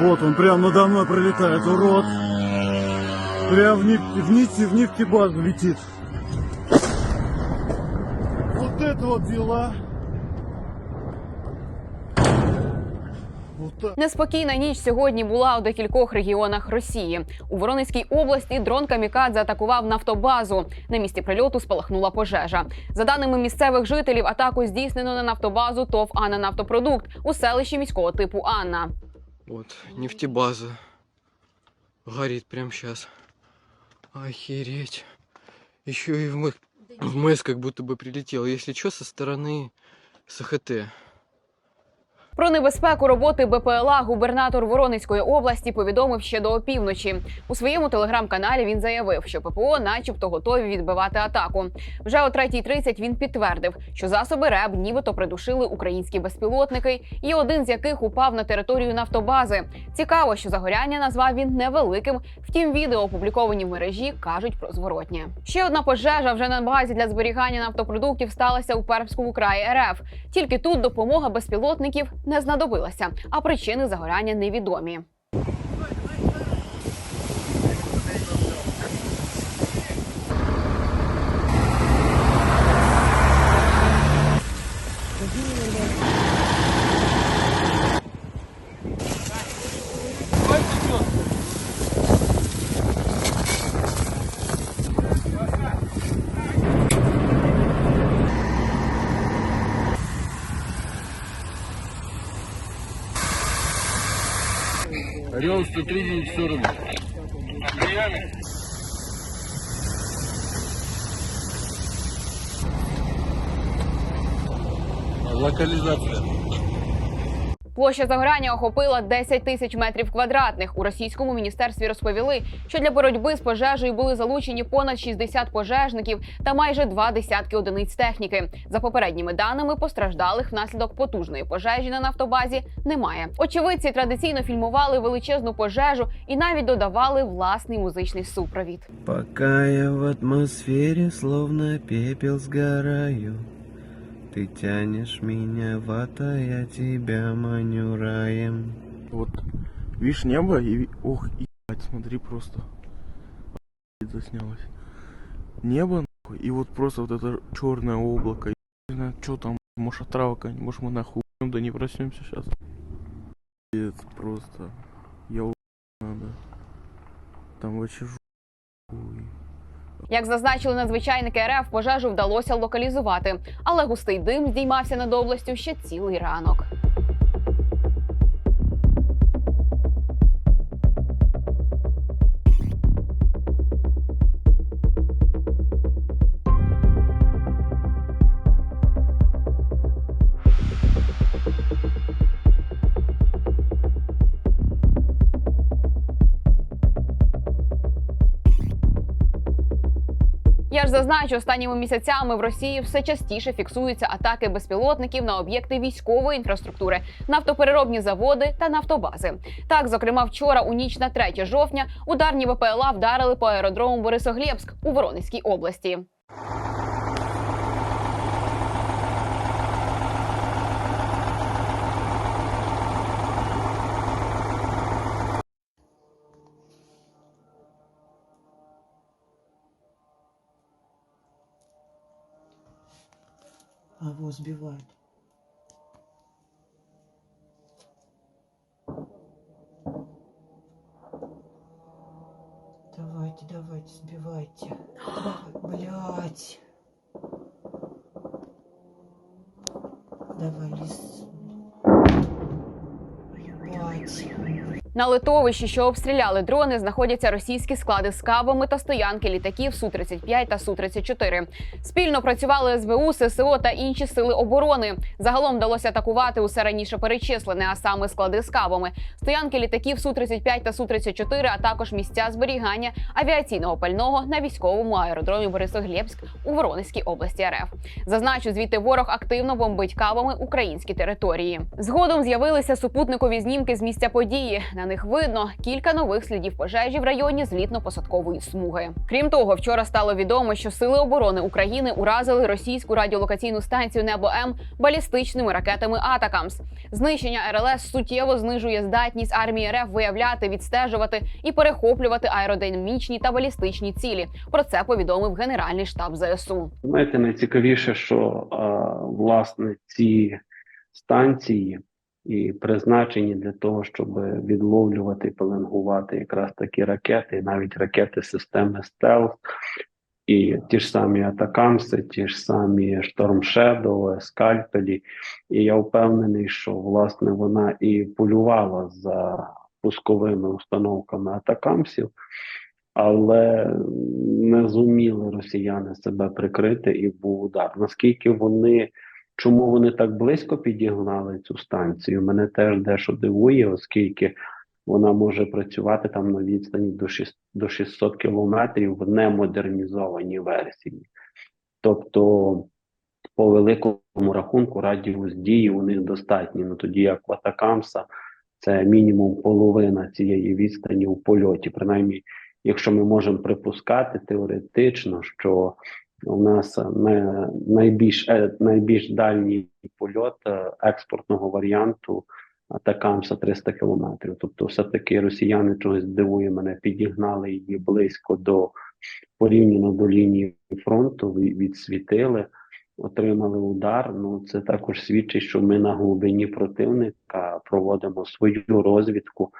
Вот он прямо надо мной пролетает, урод. Прям в, нефть, в нити, в нефтебазу летит. Вот это вот дела. Неспокійна ніч сьогодні була у декількох регіонах Росії. У Воронезькій області дрон Камікадзе атакував нафтобазу. На місці прильоту спалахнула пожежа. За даними місцевих жителів, атаку здійснено на нафтобазу ТОВ Анна Нафтопродукт у селищі міського типу Анна. Вот, нефтебаза. Горит прямо сейчас. Охереть. Еще и в, Мэ- в МЭС как будто бы прилетел. Если что, со стороны СХТ. Про небезпеку роботи БПЛА губернатор Воронезької області повідомив ще до опівночі. У своєму телеграм-каналі він заявив, що ППО, начебто, готові відбивати атаку. Вже о 3.30 він підтвердив, що засоби РЕБ нібито придушили українські безпілотники, і один з яких упав на територію нафтобази. Цікаво, що загоряння назвав він невеликим. Втім, відео опубліковані в мережі кажуть про зворотнє. Ще одна пожежа вже на базі для зберігання нафтопродуктів сталася у Пермському краї РФ. Тільки тут допомога безпілотників не знадобилася, а причини загоряння невідомі. Орел 130 в сторону. Локализация. Площа загоряння охопила 10 тисяч метрів квадратних. У російському міністерстві розповіли, що для боротьби з пожежею були залучені понад 60 пожежників та майже два десятки одиниць техніки. За попередніми даними, постраждалих внаслідок потужної пожежі на нафтобазі немає. Очевидці традиційно фільмували величезну пожежу і навіть додавали власний музичний супровід. Пока я в атмосфере словно пепел сгораю Ты тянешь меня в ад, а я тебя маню раем Вот, видишь небо и... Ох, ебать, смотри просто. Заснялось. Небо, нахуй, и вот просто вот это черное облако. Знаю, что там, может отрава какая-нибудь, может мы нахуй да не проснемся сейчас. Это просто... Я у- надо. Там вообще жу... Як зазначили надзвичайники РФ, пожежу вдалося локалізувати, але густий дим здіймався над областю ще цілий ранок. Я ж зазначу, останніми місяцями в Росії все частіше фіксуються атаки безпілотників на об'єкти військової інфраструктури, нафтопереробні заводи та нафтобази. Так, зокрема, вчора у ніч на 3 жовтня ударні ВПЛА вдарили по аеродрому Борисоглєбськ у Воронезькій області. А его сбивают. Давайте, давайте, сбивайте. Блядь. Давай, лис. На литовищі, що обстріляли дрони, знаходяться російські склади з кабами та стоянки літаків су 35 та су 34 Спільно працювали СБУ, ССО та інші сили оборони. Загалом вдалося атакувати усе раніше перечислене, а саме склади з кабами, стоянки літаків су 35 та су 34 а також місця зберігання авіаційного пального на військовому аеродромі Борисоглєбськ у Воронезькій області РФ. Зазначу, звідти ворог активно бомбить кабами українські території. Згодом з'явилися супутникові знімки з місця події. На них видно кілька нових слідів пожежі в районі злітно-посадкової смуги. Крім того, вчора стало відомо, що сили оборони України уразили російську радіолокаційну станцію Небо М балістичними ракетами Атакамс. Знищення РЛС суттєво знижує здатність армії РФ виявляти, відстежувати і перехоплювати аеродинамічні та балістичні цілі. Про це повідомив Генеральний штаб ЗСУ. Знаєте, найцікавіше, що а, власне ці станції і призначені для того, щоб відловлювати і пеленгувати якраз такі ракети, навіть ракети системи стелс, і ті ж самі Атакамси, ті ж самі Shadow, Скальпелі. І я впевнений, що власне вона і полювала за пусковими установками Атакамсів але не зуміли росіяни себе прикрити і був удар. Наскільки вони чому вони так близько підігнали цю станцію? Мене теж дещо дивує, оскільки вона може працювати там на відстані до 6, до 600 кілометрів в немодернізованій версії. Тобто, по великому рахунку, радіус дії у них достатній. Ну тоді як в Атакамса це мінімум половина цієї відстані у польоті, принаймні якщо ми можемо припускати теоретично, що у нас не найбільш е, найбільш дальній польот е, експортного варіанту Атакамса 300 кілометрів. Тобто, все таки росіяни чогось дивує мене, підігнали її близько до порівняно до лінії фронту, ві- відсвітили. Отримали удар. Ну це також свідчить, що ми на глибині противника проводимо свою розвідку.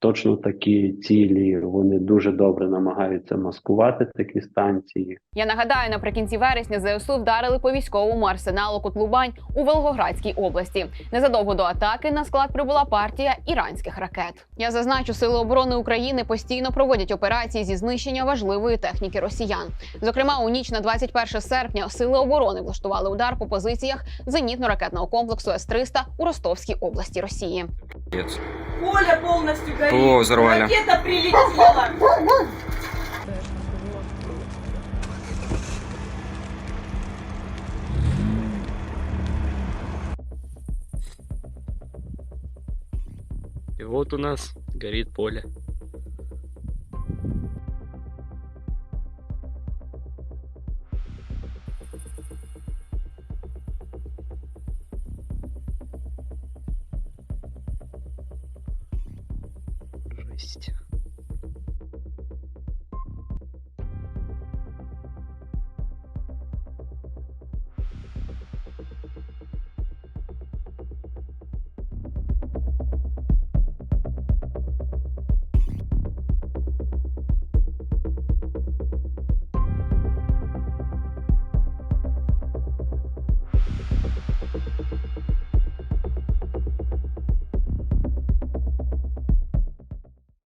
Точно такі цілі вони дуже добре намагаються маскувати такі станції. Я нагадаю, наприкінці вересня ЗСУ вдарили по військовому арсеналу Котлубань у Волгоградській області. Незадовго до атаки на склад прибула партія іранських ракет. Я зазначу, сили оборони України постійно проводять операції зі знищення важливої техніки росіян. Зокрема, у ніч на 21 серпня сили оборони влаштували удар по позиціях зенітно-ракетного комплексу С-300 у Ростовській області Росії. Поле полностью горит. О, взорвали. Ракета прилетела. И вот у нас горит поле.